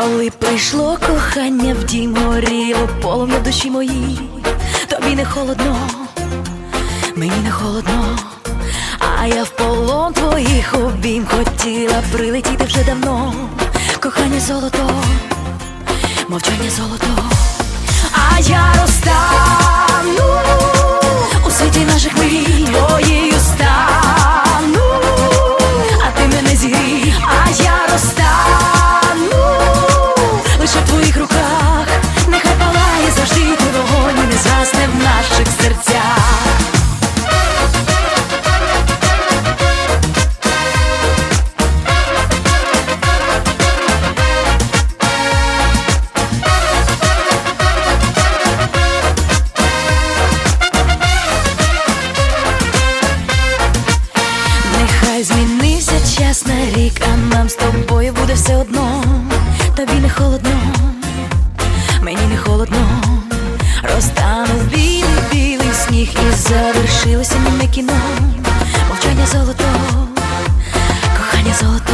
Коли прийшло кохання в дім горіло полум'я душі моїй, тобі не холодно, мені не холодно, а я в полон твоїх обійм хотіла прилетіти вже давно. Кохання золото, мовчання золото, а я розтану наших. Нехай змінився час на рік, а нам з тобою буде все одно. І завершилося німе кіно. Мовчання золото, кохання золото,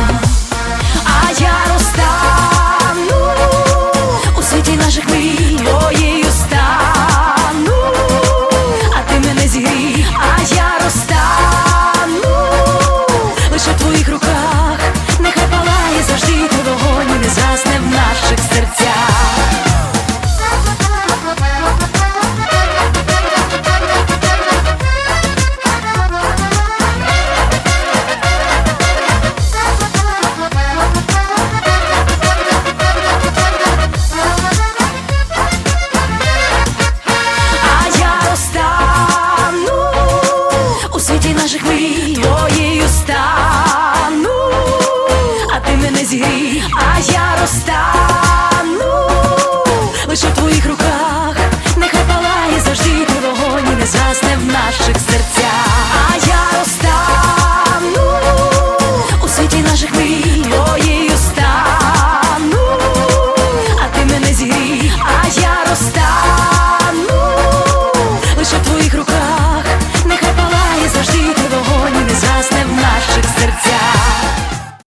наших мрій твоєю стану, а ти мене зігрій, а я розтану лише в твоїх руках, нехай палає завжди ти вогонь і не згасне в наших серцях.